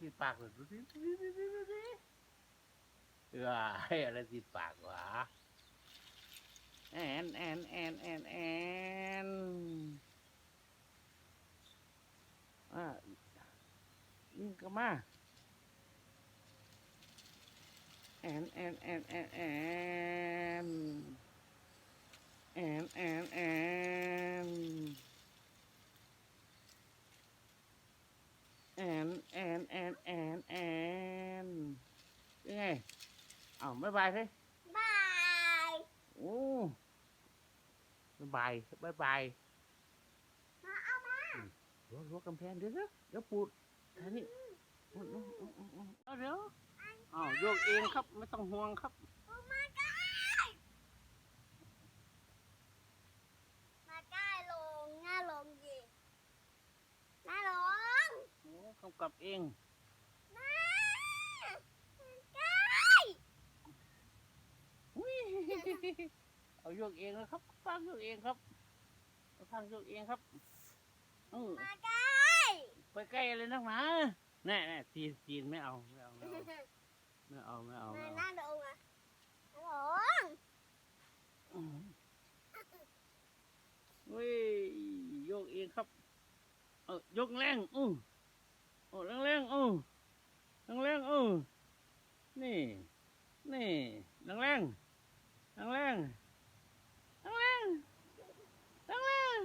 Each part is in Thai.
ติดปากเลยดูสิดูสิดูสิดูสิเออให้อะไรติดปากวะแอนแอนแอนแอนแอนอะยิงกลับมาแอนแอนแอนแอนแอนแอนแอนแอนแอนแอนแอนแอนแอนยังไงอ้าว บ๊ายบายสิบายโอ้บ๊ายบายบ๊ายบายมาเอามารั้วรั้วกำแพงเดี๋ยวเดี๋ยวเดี๋ยวปูดแค่นี้อุ๊ยอุ๊ยอุ๊ยอุ๊ยอุ๊ยเอาเดี๋ยวอ้าวโยกเองครับ ไม่ต้องห่วงครับเอามาใกล้มาใกล้ลงหน้าลงดิหน้าลงโอ้กำกับเอง หน้าใกล้ อุ๊ย เอาโยกเองนะครับฟังโยกเองครับเอาฟังโยกเองครับเออมาใกล้ไปใกล้เลยนักหนาแน่แน่ตีนตีนไม่เอาไม่เอาไม่เอาไม่เอาไม่เอามาไม่หเอาน้าลงอะหน้าลงอืมเว้ยโยกเองครับ เออยกแรงอือโอ้แรงแรงๆอือแรงแรงๆอือนี่ นี่แรงแรง ข้งเล้งงข้งเล้งงข้งเล่าง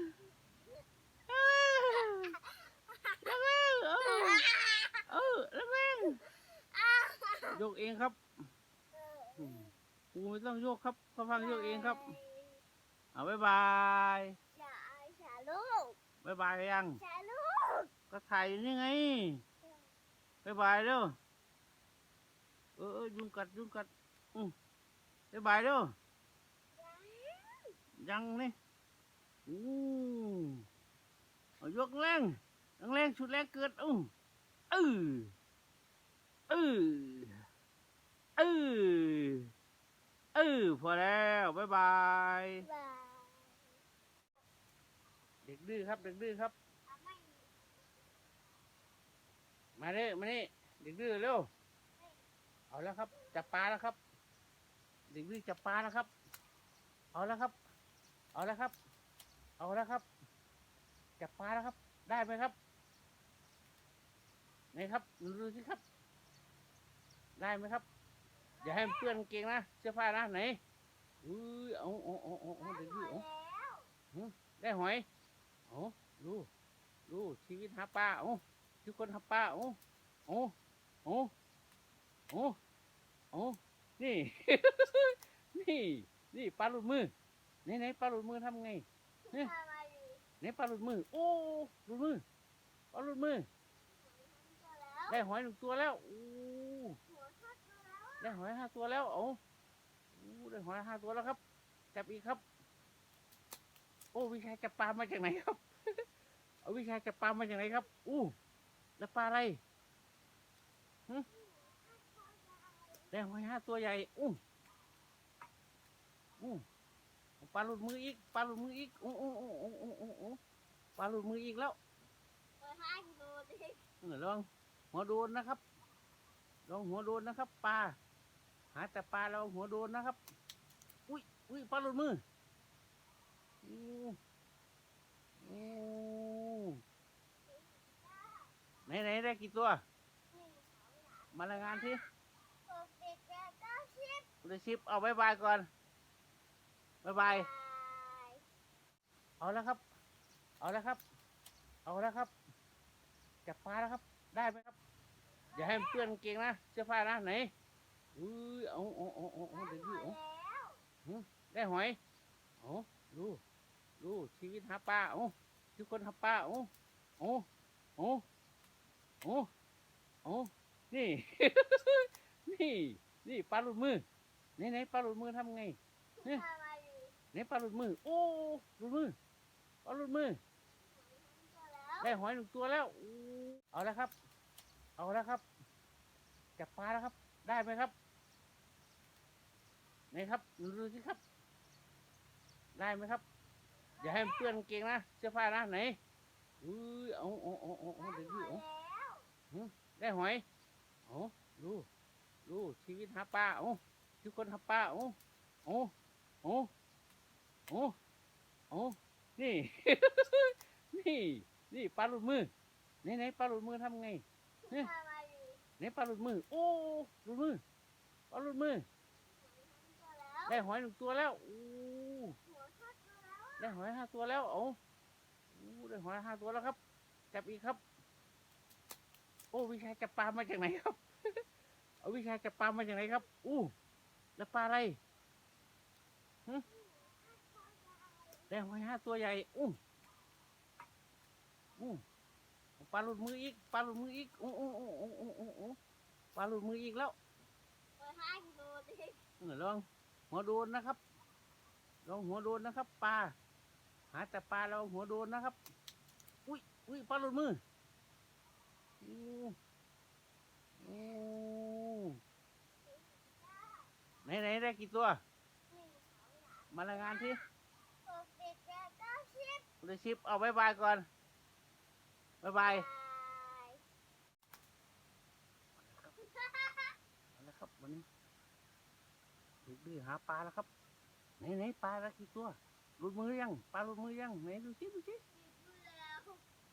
ข้างล่างข้างล้งเออเออข้งเล้างยกเองครับกูไม่ต้องโยกครับเขาฟังโยกเองครับ เอาบายบายสาลูกบายบายยังสาลูกก็ถ่ายนี่ไงบายบายเด้อเออยุงกัดยุงกัดอือบายบายเด้อ ยังนี่อู้เอายกแรงแรงแรงชุดแรงเกิดอู้เออเออเออเออพอแล้วบ๊ายบาย เด็กดื้อครับ เด็กดื้อครับเอาไม่มาเด้มานี่เด็กดื้อเร็วเอาแล้วครับ จับปลาแล้วครับ เด็กดื้อจับปลาแล้วครับ เอาแล้วครับ เอาแล้วครับ เอาแล้วครับจับปลาแล้วครับ ได้ไหมครับไหนครับดูสิครับ ได้ไหมครับ อย่าให้มันเปื้อนเก่งนะเสื้อผ้านะไหนอุ้ยเอาเอาเอาเอาเอาเด็กดื้อเอาแล้ได้หอยโอ้ดูดูชีวิตหาปลาโอ้ทุกคนหาปลาโอ้โอ้โอ้โอ้โอ้นี่ นี่ นี่ปลาหลุดมือ ไหนไหนปลาหลุดมือทำไงพามาดิไหนปลาหลุดมือ โอ้หลุดมือปลาหลุดมือตัวแล้วได้หอยหนึ่งตัวแล้วโอ้หัวทอดตัวแล้วได้หอยห้าตัวแล้วโอ้โอ้ได้หอยห้าตัวแล้วครับ จับอีกครับ โอ้วิชาจับปลามาจากไหนครับเอาวิชาจับปลามาจากไหนครับ อู้แล้วปลาอะไรหึได้หอยห้าตัวใหญ่อู้อู้เอา ปลาหลุดมืออีกปลาหลุดมืออีกอู้อู้อู้อู้อู้อู้อู้ปลาหลุดมืออีกแล้วตัวห้ากิโลดิเออลองหัวโดนนะครับ ลองหัวโดนนะครับปลาหาแต่ปลาเราหัวโดนนะครับ อุ้ยอุ้ยปลาหลุดมืออู้อู้ไหนไหนได้กี่ตัว มารายงานที่หกเจ็ดแปดเก้าสิบเดชิปเอาบายบายก่อน บายบาย เอาแล้วครับ เอาแล้วครับ เอาแล้วครับ จับปลาแล้วครับ ได้ไหมครับ อย่าให้มันเปื้อนกางเกงนะ เสื้อผ้านะไหนอุ้ยเอาเอาเอาเอาเอาเดี๋ยวหดูอยเอาแล้วได้หอยเอาดูดูชีวิตหาปลาเอาทุกคนหาปลาเอาเอาเอาเอาเอานี่ นี่ นี่ปลาหลุดมือ ไหนไหนปลาหลุดมือทำไง เนี่ยพามาดิไหนปลาหลุดมือ โอ้หลุดมือปลาหลุดมือตัวแล้วได้หอยหนึ่งตัวแล้วอู้เอาแล้วครับ เอาแล้วครับ จับปลาแล้วครับ ได้ไหมครับไหนครับดูสิครับ ได้ไหมครับอย่าให้มันเปื้อนกางเกงนะเสื้อผ้านะไหนอุ้ยเอาเอาเอาเอาเอาเดี๋ยวดูเอาแล้วได้หอยเอาดูดูชีวิตหาปลาเอาทุกคนหาปลาเอาเอาเอา เอาเอานี่ นี่ นี่ปลาหลุดมือไหนไหนปลาหลุดมือทำไงทำอะไรอยู่ไหนปลาหลุดมือ โอ้หลุดมือปลาหลุดมือตัวแล้วได้หอยหนึ่งตัวแล้วโอ้หัวทอดตัวแล้วได้หอยห้าตัวแล้วเอาโอ้ได้หอยห้าตัวแล้วครับ จับอีกครับ โอ้วิชาจับปลามาจากไหนครับ เอาวิชาจับปลามาจากไหนครับ อู้ แล้วปลาอะไรหึ ได้หอยห้าตัวใหญ่อู้อู้ปลาหลุดมืออีกปลาหลุดมืออีกอู้อู้อู้อู้อู้อู้อู้ปลาหลุดมืออีกแล้วตัวห้ากิโลดิเออลองหัวโดนนะครับ ลองหัวโดนนะครับปลาหาแต่ปลาเราหัวโดนนะครับ อุ้ยอุ้ยปลาหลุดมืออู้อู้ไหนไหนได้กี่ตัวหนึ่งสองสามมารายงานสิ หกเจ็ดแปดเก้า สิบคุณชิปเอาบายบายก่อนบายบายบายเอาละครับวันนี้ดึกดื้อหาปลาแล้วครับไหนไหนปลาละกี่ตัวหลุดมือยังปลาหลุดมือยังไหนดูสิดูสิบ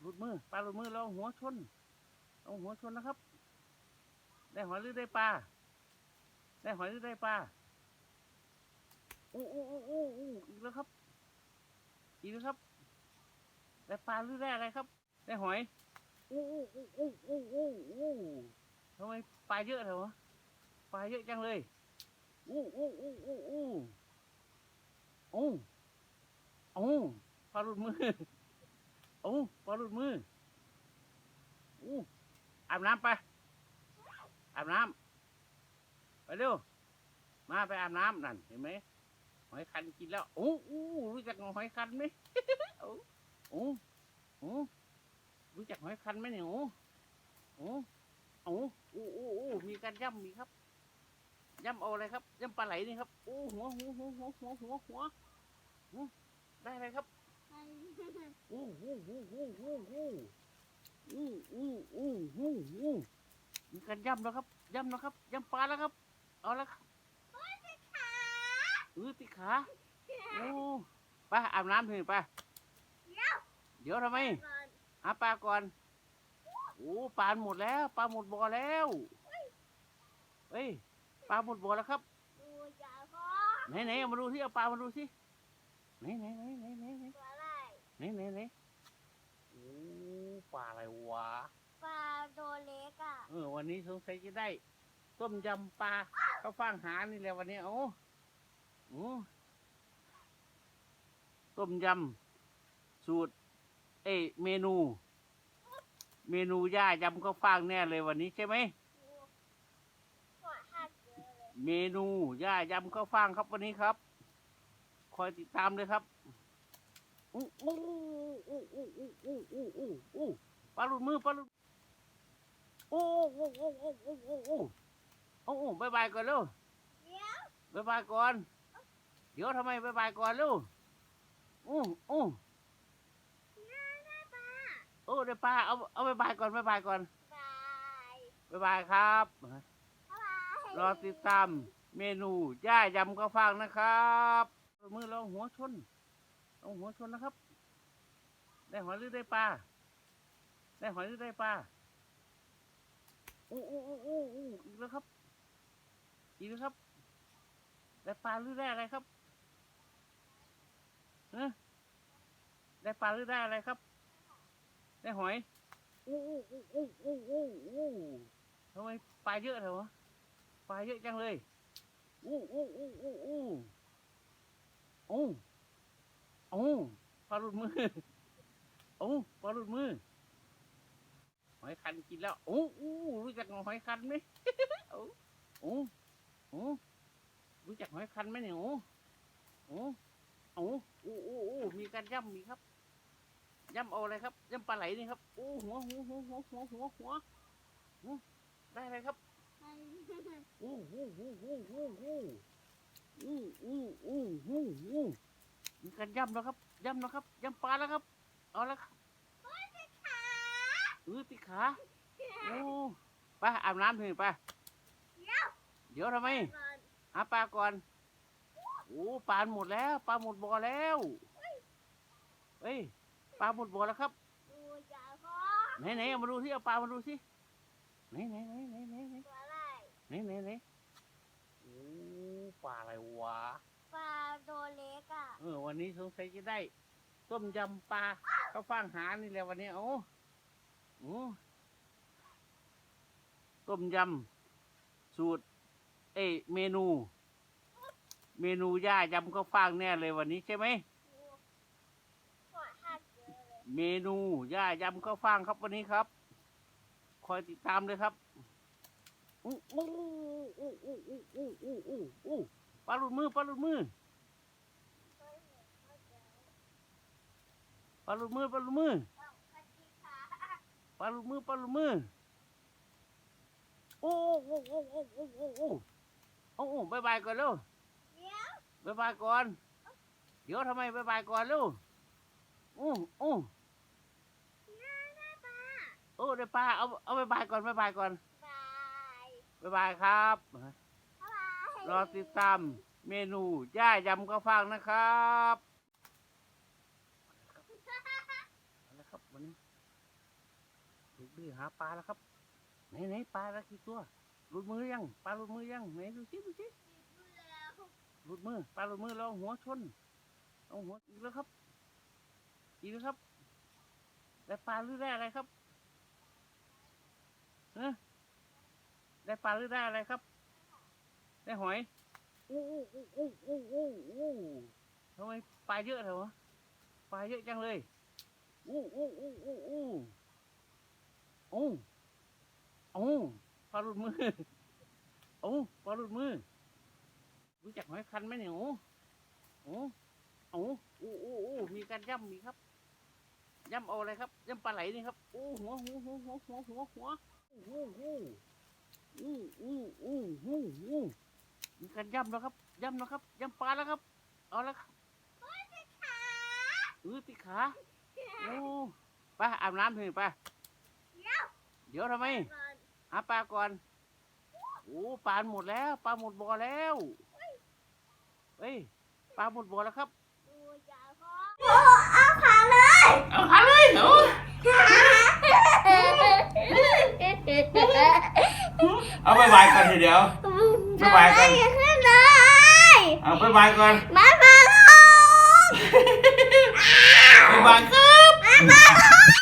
หลุดมือปลาหลุดมือเราหัวชนเอาหัวชนนะครับ ได้หอยหรือได้ปลาได้หอยหรือได้ปลาอู้อู้อู้อู้อู้อีกแล้วครับ อีกแล้วครับ ได้ปลาหรือได้อะไรครับ ได้หอยอู้อู้อู้อู้อู้อู้อู้ทำไมปลาเยอะเลยวะปลาเยอะจังเลยอู้อู้อู้อู้อู้โอ้โอ้ปลาหลุดมือโอ้ปลาหลุดมืออู้อาบน้ำไปอาบน้ำไปเร็วมาไปอาบน้ำนั่นเห็นไหมหอยคันกินแล้วโอ้อู้รู้จักหอยคันไหม โอ้โหรู้จักหอยคันไหมเนี่ยโอ้โหโอ้โอ้โอ้โอ้มีการย่ำมีครับย่ำเอาอะไรครับย่ำปลาไหลนี่ครับโอ้หัวหัวหัวหัวหัวหัวหัวได้เลยครับโอ้โหโอ้โหโอ้โหโอ้โหโอ้โหโอ้โหโอ้โหมีการย่ำแล้วครับย่ำแล้วครับย่ำปลาแล้วครับ เอาละครับเออติขาโอ้ไปอาบน้ำเถอะไป เดี๋ยวทำไมก่อนหาปลาก่อน โอ้ปลาหมดแล้วปลาหมดบ่อแล้วเฮ้ยปลาหมดบ่อแล้วครับดูอย่าพอไหนไหนเอามาดูสิเอาปลามาดูสิไหนไหนไหนไหนไหนไหนตัวอะไรไหนไหนไหนโอ้ปลาอะไรวะปลาตัวเล็กอะเออวันนี้สงสัยจะได้ ต้มยำปลาข้าวฟ่างหานี่แหละวันนี้โอ้โอ้ต้มยำสูตร เอยเมนู เมนูย่ายำข้าวฟ่างแน่เลยวันนี้ใช่ไหมดูหัวหักเยอะเลยเมนูย่ายำข้าวฟ่างครับวันนี้ครับ คอยติดตามเลยครับอู้อู้อู้อู้อู้อู้อู้อู้อู้ปลาหลุดมือปลาหลุดอู้อู้อู้อู้อู้อู้อู้โอ้บายบายก่อนเร็วเดี๋ยวบายบายก่อน เดี๋ยวทำไมบายบายก่อนลูกอู้อู้ได้ปลา โอ้ได้ปลาเอาเอาบายบายก่อนบายบายก่อนบายบายบายครับบายรอติดตามเมนูย่ายำข้าวฟ่างนะครับมือเราหัวชนเอาหัวชนนะครับ ได้หอยหรือได้ปลาได้หอยหรือได้ปลาอู้อู้อู้อู้อู้อีกแล้วครับ อีกแล้วครับได้ปลาหรือได้อะไรครับเออได้ปลาหรือได้อะไรครับ ได้หอยอู้อู้อู้อู้อู้อู้อู้ทำไมปลาเยอะเลยวะปลาเยอะจังเลยอู้อู้อู้อู้อู้โอ้โอ้ปลาหลุดมือโอ้ปลาหลุดมือหอยคันกินแล้วโอ้อู้รู้จักหอยคันไหมโอ้โอ้โอ้รู้จักหอยคันไหมเนี่ยโอ้โอ้โอ้อู้อู้อู้มีการย่ำมีครับ ย่ำเอาอะไรครับย่ำปลาไหลนี่ครับโอ้หัวหัวหัวหัวหัวหัวหัวหัวได้อะไรครับอู้หูหูหูหูหูอู้อู้อู้หูหูมีการย่ำแล้วครับย่ำนะครับย่ำปลาแล้วครับ เอาแล้วครับขาเออติดขาโอ้ไปอาบน้ำเถอะไปเดี๋ยวเดี๋ยวทำไมก่อนหาปลาก่อนโอ้ปลาหมดแล้วปลาหมดบ่อแล้วเฮ้ย ปลาหมดบ่อแล้วครับดูอย่าพอไหนไหนเอามาดูสิเอาปลามาดูสิไหนไหนไหนไหนไหนไหนตัวอะไรไหนไหนไหนโอ้ปลาอะไรวะปลาตัวเล็กอะเออวันนี้สงสัยจะได้ ต้มยำปลาข้าวฟ่างหานี่แหละวันนี้โอ้โอ้ต้มยำสูตร เอยเมนู เมนูย่ายำข้าวฟ่างแน่เลยวันนี้ใช่ไหม ดูหัวหักเยอะ เลยเมนูย่ายำข้าวฟ่างครับวันนี้ครับ คอยติดตามเลยครับอู้อู้อู้อู้อู้อู้อู้อู้อู้ปลาหลุดมือปลาหลุดมือเฮ้ยเขาเจอปลาหลุดมือปลาหลุดมือเอากระติกขาปลาหลุดมือปลาหลุดมือโอ้โอ้โอ้โอ้โอ้โอ้โอ้โอ้โอ้บายบายก่อนเร็วเดี๋ยวบายบายก่อน เดี๋ยวทำไมบายบายก่อนเร็วอู้อู้น้าหน้าปลา โอ้ได้ปลาเอาเอาบายบายก่อนบายบายก่อนบายบายบายครับบายรอติดตามเมนูย่ายำข้าวฟ่างนะครับเอาละครับวันนี้เด็กดื้อหาปลาแล้วครับ ไหนไหนปลาละกี่ตัวหลุดมือยังปลาหลุดมือยังไหนดูสิดูสิดูแล้วหลุดมือปลาหลุดมือเราหัวชนเอาหัวอีกแล้วครับ อีกแล้วครับได้ปลาหรือได้อะไรครับ เออได้ปลาหรือได้อะไรครับ ได้หอย อู้อู้อู้อู้อู้อู้อู้ทำไมปลาเยอะเถอะวะปลาเยอะจังเลย อู้อู้อู้อู้อู้โอ้โอ้ปลาหลุดมือโอ้ปลาหลุดมือ รู้จักหอยคันไหมเนี่ยโอ้โอ้โอ้โอ้โอ้โอ้มีการย่ำมีครับย่ำเอาอะไรครับย่ำปลาไหลนี่ครับโอ้หัวหัวหัวหัวหัวหัว หัวโอ้โหโอ้โอ้โอ้โอ้โอ้มีการย่ำแล้วครับย่ำแล้วครับย่ำปลาแล้วครับ เอาแล้วครับขาเออติดขาโอ้ไปอาบน้ำเถอะไปเดี๋ยวเดี๋ยวทำไมก่อนหาปลาก่อนโอ้ปลาหมดแล้วปลาหมดบ่อแล้วเฮ้ยปลาหมดบ่อแล้วครับดูอย่าพอโอ้เอาขาเลยเอาขาเลยเหรอ เอาบายบายก่อนทีเดียว บ๊ายบายก่อน อย่าขึ้นเลยเอาบายบายก่อนบ๊ายบายลูกบายบายครับ บ๊ายบายลูก